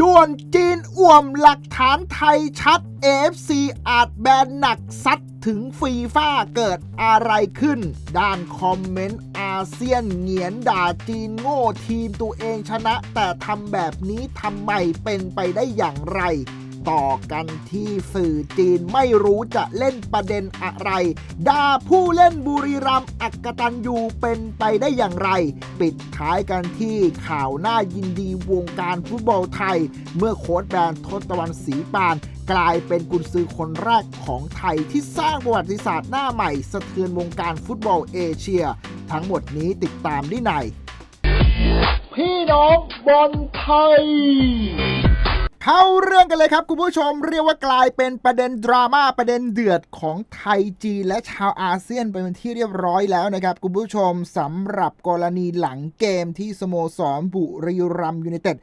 ด่วนจีนอ่วมหลักฐานไทยชัด AFC อาจแบนหนักซัดถึงฟีฟ่าเกิดอะไรขึ้น ด้านคอมเมนต์อาเซียนเหงียนด่าจีนโง่ทีมตัวเองชนะ แต่ทำแบบนี้ทำไมเป็นไปได้อย่างไร ต่อกันที่สื่อจีนไม่รู้จะเล่นประเด็นอะไรด่าผู้เล่นบุรีรัมย์อักตันยูเป็นไปได้อย่างไร ปิดท้ายกันที่ข่าวหน่ายินดีวงการฟุตบอลไทย เมื่อโค้ชแบรนด์ทศตวรรณศรีปานกลายเป็นกุนซือคนแรกของไทยที่สร้างประวัติศาสตร์หน้าใหม่ สะเทือนวงการฟุตบอลเอเชีย ทั้งหมดนี้ติดตามได้ในพี่น้องบอลไทย เข้าเรื่องกันเลยครับคุณผู้ชมเรียกว่ากลายเป็นประเด็นดราม่าประเด็นเดือดของไทยจีนและชาวอาเซียนไปเป็นที่เรียบร้อยแล้วนะครับคุณผู้ชมสำหรับกรณีหลังเกมที่สโมสรบุรีรัมยูไนเต็ด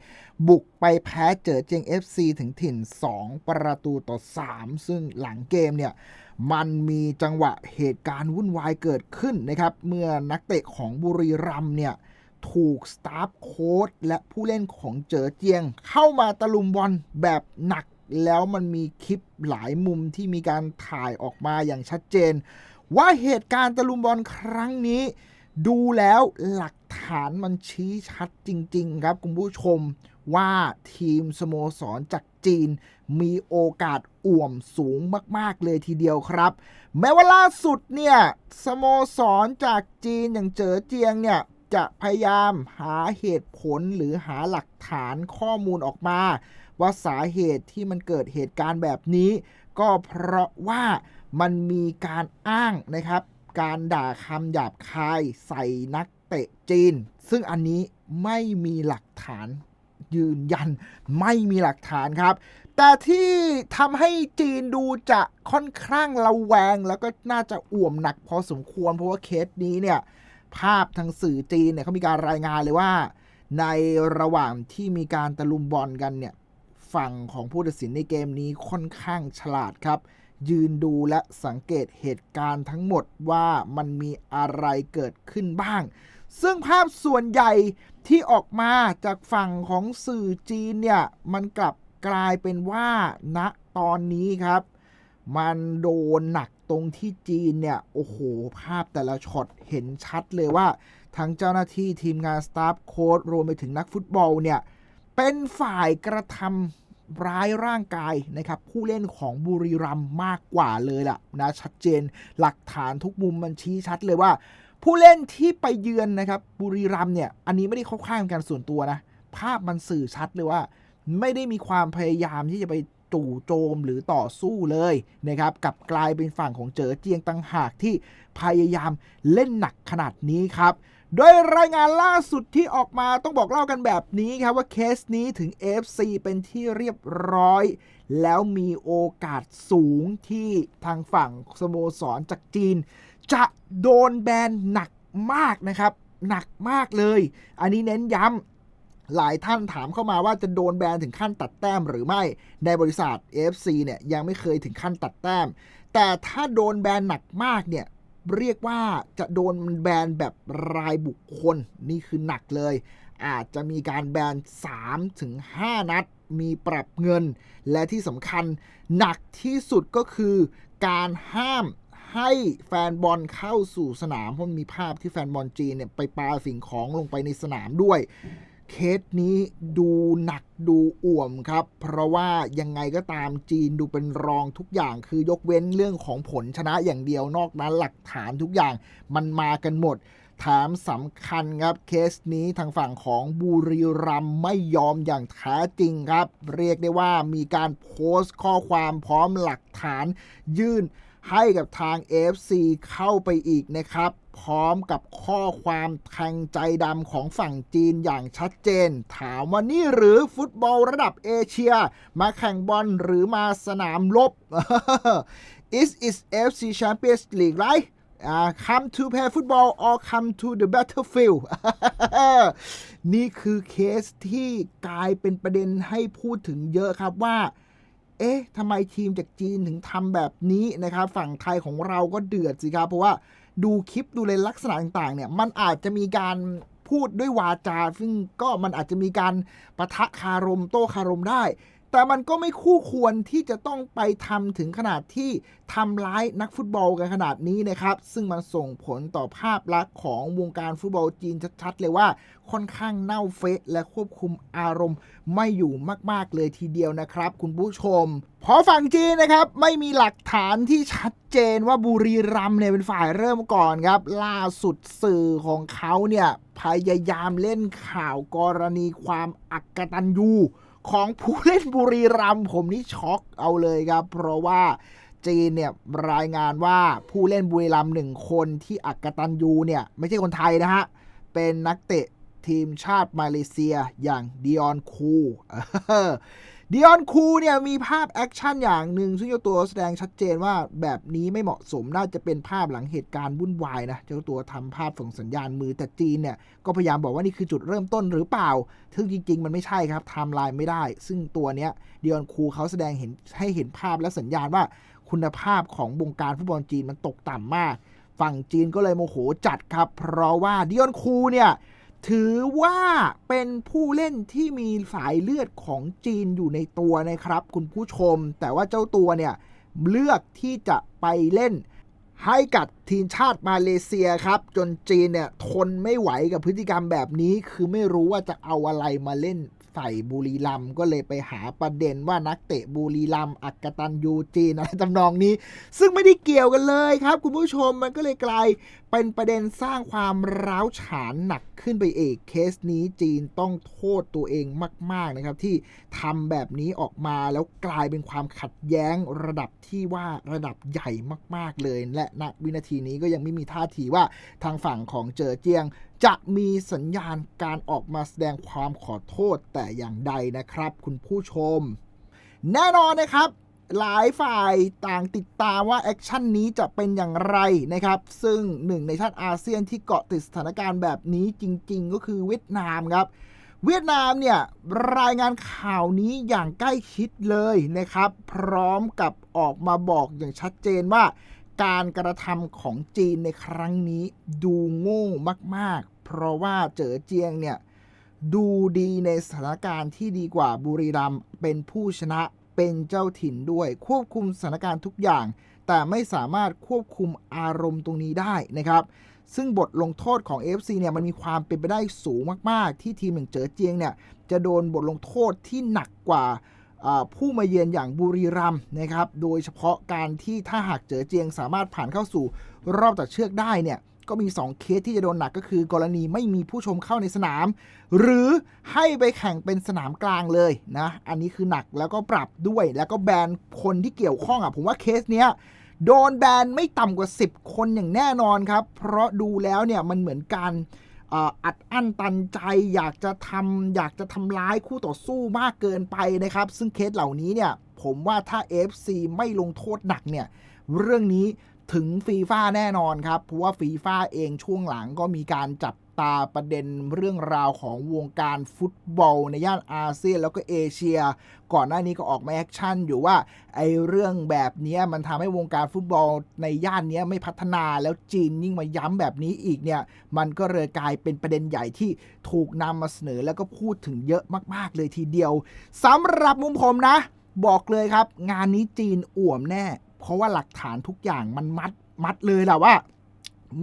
บุกไปแพ้เจอเจง FC ถึงถิ่น 2 ประตูต่อ 3 ซึ่งหลังเกมเนี่ยมันมีจังหวะเหตุการณ์วุ่นวายเกิดขึ้นนะครับ เมื่อนักเตะของบุรีรัมเนี่ย ถูกสตาฟโค้ดและผู้เล่นของเจ๋อเจียง เข้ามาตะลุมบอลแบบหนัก แล้วมันมีคลิปหลายมุมที่มีการถ่ายออกมาอย่างชัดเจน ว่าเหตุการณ์ตะลุมบอลครั้งนี้ ดูแล้วหลักฐานมันชี้ชัดจริง ๆ ครับคุณผู้ชมว่าทีมสโมสรจากจีน มีโอกาสอ่วมสูงมาก ๆ เลยทีเดียวครับ แม้ว่าล่าสุดเนี่ย สโมสรจากจีนอย่างเจ๋อเจียงเนี่ย จะพยายามหาเหตุผลหรือหาหลักฐานข้อมูลออกมา ว่าสาเหตุที่มันเกิดเหตุการณ์แบบนี้ ก็เพราะว่ามันมีการอ้างนะครับ การด่าคำหยาบคายใส่นักเตะจีน ซึ่งอันนี้ไม่มีหลักฐานยืนยันไม่มีหลักฐานครับ แต่ที่ทำให้จีนดูจะค่อนข้างระแวง แล้วก็น่าจะอ่วมหนักพอสมควรเพราะว่าเคสนี้เนี่ย ภาพทางสื่อจีนเนี่ยเขามีการรายงานเลยว่า ในระหว่างที่มีการตะลุมบอลกันเนี่ยฝั่งของผู้ตัดสินในเกมนี้ค่อนข้างฉลาดครับ ยืนดูและสังเกตเหตุการณ์ทั้งหมดว่ามันมีอะไรเกิดขึ้นบ้าง ซึ่งภาพส่วนใหญ่ที่ออกมาจากฝั่งของสื่อจีนเนี่ย มันกลับกลายเป็นว่าณตอนนี้ครับ มันโดนหนัก ตรงที่จีนเนี่ย โอ้โห ภาพแต่ละช็อตเห็นชัดเลยว่า ทั้งเจ้าหน้าที่ทีมงานสตาฟโค้ดรวมไปถึงนักฟุตบอลเนี่ย เป็นฝ่ายกระทำร้ายร่างกายนะครับ ผู้เล่นของบุรีรัมมากกว่าเลยล่ะนะชัดเจนหลักฐานทุกมุมมันชี้ชัดเลยว่า ผู้เล่นที่ไปเยือนนะครับบุรีรัมเนี่ย อันนี้ไม่ได้เข้าข้างกันส่วนตัวนะ ภาพมันสื่อชัดเลยว่า ไม่ได้มีความพยายามที่จะไป จู่โจมหรือต่อสู้เลยนะครับกับกลายเป็นฝั่งของเจ๋อเจียงตังหากที่พยายามเล่นหนักขนาดนี้ครับโดยรายงานล่าสุดที่ออกมาต้องบอกเล่ากันแบบนี้ครับว่าเคสนี้ถึง FC เป็นที่เรียบร้อย แล้วมีโอกาสสูงที่ทางฝั่งสโมสรจากจีน จะโดนแบนหนักมากนะครับ หนักมากเลย อันนี้เน้นย้ำ หลายท่านถามเข้ามาว่าจะโดนแบนถึงขั้นตัดแต้มหรือไม่ ในบริษัท AFC เนี่ยยังไม่เคยถึงขั้นตัดแต้ม แต่ถ้าโดนแบนหนักมากเนี่ยเรียกว่าจะโดนแบนแบบรายบุคคลนี่คือหนักเลย อาจจะมีการแบน3ถึง5นัด มีปรับเงิน และที่สำคัญหนักที่สุดก็คือการห้ามให้แฟนบอลเข้าสู่สนามเพราะมีภาพที่แฟนบอลจีนเนี่ยไปปาสิ่งของลงไปในสนามด้วย เคสนี้ดูหนักดูอ่วมครับ เพราะว่ายังไงก็ตามจีนดูเป็นรองทุกอย่าง คือยกเว้นเรื่องของผลชนะอย่างเดียวนอกนั้นหลักฐานทุกอย่างมันมากันหมดแถมสำคัญครับเคสนี้ทางฝั่งของบุรีรัมไม่ยอมอย่างแท้จริงครับ เรียกได้ว่ามีการโพสต์ข้อความพร้อมหลักฐานยื่น ให้กับทาง AFC เข้าไปอีกนะครับ พร้อมกับข้อความแทงใจดำของฝั่งจีนอย่างชัดเจน ถามว่านี่หรือฟุตบอลระดับเอเชีย มาแข่งบอลหรือมาสนามรบ Is is FC Champions League right uh, come to play football or come to the battlefield นี่คือเคสที่กลายเป็นประเด็นให้พูดถึงเยอะครับว่า เอ๊ะทำไมทีมจากจีนถึงทำแบบนี้นะครับ ฝั่งไทยของเราก็เดือดสิครับ เพราะว่าดูคลิปดูเลยลักษณะต่างๆ เนี่ย มันอาจจะมีการพูดด้วยวาจา ซึ่งก็มันอาจจะมีการประทะคารมโต้คารมได้ แต่มันก็ไม่คู่ควรที่จะต้องไปทำถึงขนาดที่ทำร้ายนักฟุตบอลกันขนาดนี้นะครับ ซึ่งมันส่งผลต่อภาพลักษณ์ของวงการฟุตบอลจีนชัดๆเลยว่าค่อนข้างเน่าเฟะและควบคุมอารมณ์ไม่อยู่มากๆเลยทีเดียวนะครับ คุณผู้ชม พอฝั่งจีนนะครับ ไม่มีหลักฐานที่ชัดเจนว่าบุรีรัมเนี่ยเป็นฝ่ายเริ่มก่อนครับ ล่าสุดสื่อของเขาเนี่ยพยายามเล่นข่าวกรณีความอักตันยู ของผู้เล่นบุรีรัมย์ผมนี่ช็อกเอาเลยครับ เพราะว่าจีนเนี่ยรายงานว่าผู้เล่นบุรีรัมย์หนึ่งคนที่อักตันยูเนี่ยไม่ใช่คนไทยนะฮะ เป็นนักเตะทีมชาติมาเลเซียอย่างดิออนคู ดิออนคูเนี่ยมีภาพแอคชั่นอย่างหนึ่งซึ่งเจ้าตัวแสดงชัดเจนว่าแบบนี้ไม่เหมาะสมน่าจะเป็นภาพหลังเหตุการณ์วุ่นวายนะ เจ้าตัวทำภาพส่งสัญญาณมือแต่จีนเนี่ย ก็พยายามบอกว่านี่คือจุดเริ่มต้นหรือเปล่าซึ่งจริง ๆ มันไม่ใช่ครับไทม์ไลน์ไม่ได้ ซึ่งตัวเนี้ยดิออนคูเขาแสดงเห็นให้เห็นภาพและสัญญาณว่าคุณภาพของวงการฟุตบอลจีนมันตกต่ำมาก ฝั่งจีนก็เลยโมโหจัดครับ เพราะว่าดิออนคูเนี่ย ถือว่าเป็นผู้เล่นที่มีสายเลือดของจีนอยู่ในตัวนะครับ คุณผู้ชม แต่ว่าเจ้าตัวเนี่ยเลือกที่จะไปเล่นให้กับทีมชาติมาเลเซียครับ จนจีนเนี่ยทนไม่ไหวกับพฤติกรรมแบบนี้ คือไม่รู้ว่าจะเอาอะไรมาเล่น ใส่บุรีรัมย์ก็เลยไปหาประเด็นว่านักเตะบุรีรัมย์อักตันยูจีนอะไรทำนองนี้ ซึ่งไม่ได้เกี่ยวกันเลยครับ คุณผู้ชมมันก็เลยกลายเป็นประเด็นสร้างความร้าวฉานหนักขึ้นไปเอกเคสนี้จีนต้องโทษตัวเองมาก ๆนะครับ ที่ทำแบบนี้ออกมาแล้วกลายเป็นความขัดแย้งระดับที่ว่าระดับใหญ่มาก ๆเลย และณวินาทีนี้ก็ยังไม่มีท่าทีว่าทางฝั่งของเจอเจียง จะมีสัญญาณการออกมาแสดงความขอโทษแต่อย่างใดนะครับ คุณผู้ชม แน่นอนนะครับ หลายฝ่ายต่างติดตามว่าแอคชั่นนี้จะเป็นอย่างไรนะครับ ซึ่งหนึ่งในชาติอาเซียนที่เกาะติดสถานการณ์แบบนี้จริง ๆ ก็คือเวียดนามครับ เวียดนามเนี่ยรายงานข่าวนี้อย่างใกล้ชิดเลยนะครับ พร้อมกับออกมาบอกอย่างชัดเจนว่า การกระทำของจีนในครั้งนี้ดูโง่มากๆ เพราะว่าเจ๋อเจียงเนี่ยดูดีในสถานการณ์ที่ดีกว่าบุรีรัมย์เป็นผู้ชนะเป็นเจ้าถิ่นด้วย ควบคุมสถานการณ์ทุกอย่าง แต่ไม่สามารถควบคุมอารมณ์ตรงนี้ได้นะครับ ซึ่งบทลงโทษของ FC เนี่ยมันมีความเป็นไปได้สูงมากๆ ที่ทีมอย่างเจ๋อเจียงเนี่ยจะโดนบทลงโทษที่หนักกว่า ผู้มาเยือนอย่างบุรีรัมย์นะครับ โดยเฉพาะการที่ถ้าหากเจอเจียงสามารถผ่านเข้าสู่รอบตัดเชือกได้เนี่ยก็มี 2 เคสที่จะโดนหนักก็คือ กรณีไม่มีผู้ชมเข้าในสนาม หรือให้ไปแข่งเป็นสนามกลางเลยนะ อันนี้คือหนักแล้วก็ปรับด้วย แล้วก็แบนคนที่เกี่ยวข้องอะ ผมว่าเคสเนี้ยโดนแบนไม่ต่ำกว่า 10 คนอย่างแน่นอนครับ เพราะดูแล้วเนี่ยมันเหมือนการ อัดอั้นตันใจ อยากจะทำอยากจะทำร้ายคู่ต่อสู้มากเกินไปนะครับ ซึ่งเคสเหล่านี้เนี่ย ผมว่าถ้า FC ไม่ลงโทษหนักเนี่ย เรื่องนี้ถึงฟีฟ่าแน่นอนครับ เพราะว่าฟีฟ่าเองช่วงหลังก็มีการจับ ตาประเด็นเรื่องราวของวงการฟุตบอล ในย่านอาเซียนแล้วก็เอเชีย ก่อนหน้านี้ก็ออกมาแอคชั่นอยู่ว่าไอ้เรื่องแบบนี้มันทำให้วงการฟุตบอลในย่านนี้ไม่พัฒนาแล้วจีนยิ่งมาย้ำแบบนี้อีกเนี่ยมันก็เลยกลายเป็นประเด็นใหญ่ที่ถูกนำมาเสนอแล้วก็พูดถึงเยอะมาก ๆ เลยทีเดียวสำหรับมุมผมนะ บอกเลยครับ งานนี้จีนอ่วมแน่ เพราะว่าหลักฐานทุกอย่างมันมัดมัดเลยแหละว่า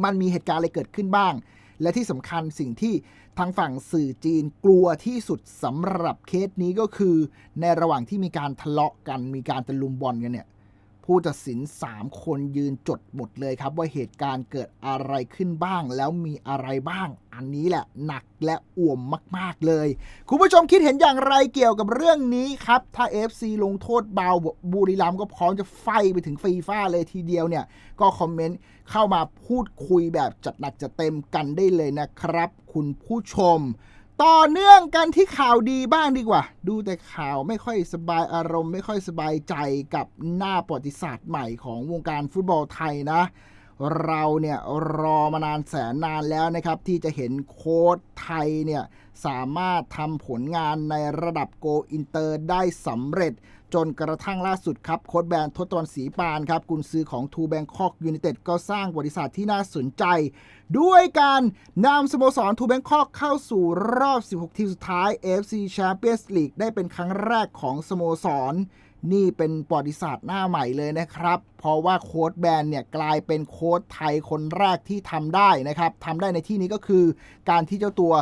มันมีเหตุการณ์อะไรเกิดขึ้นบ้าง และที่สำคัญสิ่งที่ทางฝั่งสื่อจีนกลัวที่สุดสำหรับเคสนี้ก็คือ ในระหว่างที่มีการทะเลาะกันมีการตะลุมบอลกันเนี่ย ผู้ตัดสิน 3 คนยืนจดหมดเลยครับ ว่าเหตุการณ์เกิดอะไรขึ้นบ้าง แล้วมีอะไรบ้าง อันนี้แหละหนักและอ่วมมาก ๆ เลย คุณผู้ชมคิดเห็นอย่างไรเกี่ยวกับเรื่องนี้ครับ ถ้า FC ลงโทษเบาบุรีรัมก็พร้อมจะไฟไปถึงฟีฟ่าเลยทีเดียวเนี่ย ก็คอมเมนต์เข้ามาพูดคุยแบบจัดหนักจัดเต็มกันได้เลยนะครับ คุณผู้ชม ต่อเนื่องกันที่ข่าวดีบ้างดีกว่า ดูแต่ข่าวไม่ค่อยสบายอารมณ์ ไม่ค่อยสบายใจกับหน้าประวัติศาสตร์ใหม่ของวงการฟุตบอลไทยนะ เราเนี่ยรอมานานแสนนานแล้วนะครับ ที่จะเห็นโค้ชไทยเนี่ยสามารถทำผลงานในระดับโกอินเตอร์ได้สำเร็จ จนกระทั่งล่าสุดครับโค้ชแบนทศตวรรณศรีปานครับกุนซือของทูแบงคอกยู i นเต็ดก็สร้างบริษัทที่น่าสนใจ ด้วยการนำสโมสรทูแบงคอกเข้าสู่รอบ 16 ทีมสุดท้าย AFC Champions League ได้เป็นครั้งแรกของสโมสร นี่เป็นประวัติศาสตร์หน้าใหม่เลยนะครับ เพราะว่าโค้ดแบนเนี่ยกลายเป็นโค้ดไทยคนแรกที่ทำได้นะครับทำได้ในที่นี้ก็คือการที่เจ้าตัว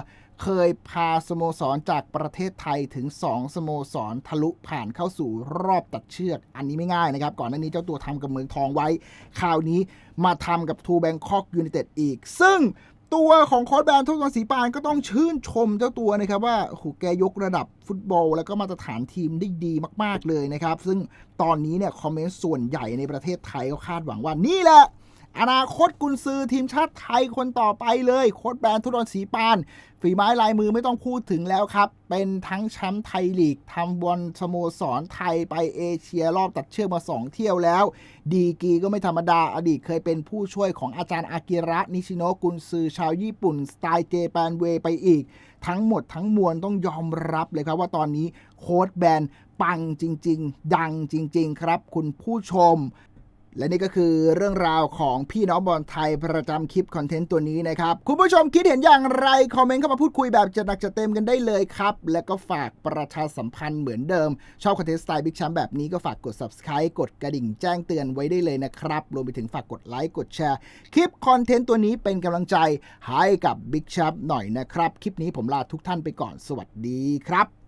เคยพาสโมสรจากประเทศไทยถึง 2 สโมสรทะลุผ่านเข้าสู่รอบตัดเชือก อันนี้ไม่ง่ายนะครับ ก่อนหน้านี้เจ้าตัวทำกับเมืองทองไว้ คราวนี้มาทำกับทูแบงคอกยู i นเต็ดอีก ซึ่งตัวของโค้ชแบนทุกคนสีปานก็ต้องชื่นชมเจ้าตัวนะครับว่าโอ้โหแกยกระดับฟุตบอล แล้วก็มาตรฐานทีมได้ดีมาก ๆเลยนะครับ ซึ่งตอนนี้เนี่ยคอมเมนต์ส่วนใหญ่ในประเทศไทยก็คาดหวังว่านี่แหละ อนาคตกุนซือทีมชาติไทยคนต่อไปเลยโค้ชแบรนทุรนสีปาน ฝีไม้ลายมือไม่ต้องพูดถึงแล้วครับ เป็นทั้งแชมป์ไทยลีกทำบอลสโมสรไทยไปเอเชียรอบตัดเชือกมา 2 เที่ยวแล้ว ดีกีก็ไม่ธรรมดาอดีตเคยเป็นผู้ช่วยของอาจารย์อากิระนิชิโนกุนซือชาวญี่ปุ่น สไตล์เจแปนเวไปอีก ทั้งหมดทั้งมวลต้องยอมรับเลยครับว่าตอนนี้โค้ชแบรนปังจริง ๆ ดังจริง ๆ ครับ คุณผู้ชม และนี่ก็คือเรื่องราวของพี่น้องบอลไทยประจำคลิปคอนเทนต์ตัวนี้นะครับ คุณผู้ชมคิดเห็นอย่างไร คอมเมนต์เข้ามาพูดคุยแบบจัดหนักจัดเต็มกันได้เลยครับ และก็ฝากประชาสัมพันธ์เหมือนเดิม ชอบคอนเทนต์สไตล์บิ๊กแชมป์แบบนี้ก็ฝากกด subscribe กดกระดิ่งแจ้งเตือนไว้ได้เลยนะครับ รวมไปถึงฝากกดไลค์กดแชร์คลิปคอนเทนต์ตัวนี้เป็นกำลังใจให้กับบิ๊กแชมป์หน่อยนะครับคลิปนี้ผมลาทุกท่านไปก่อนสวัสดีครับ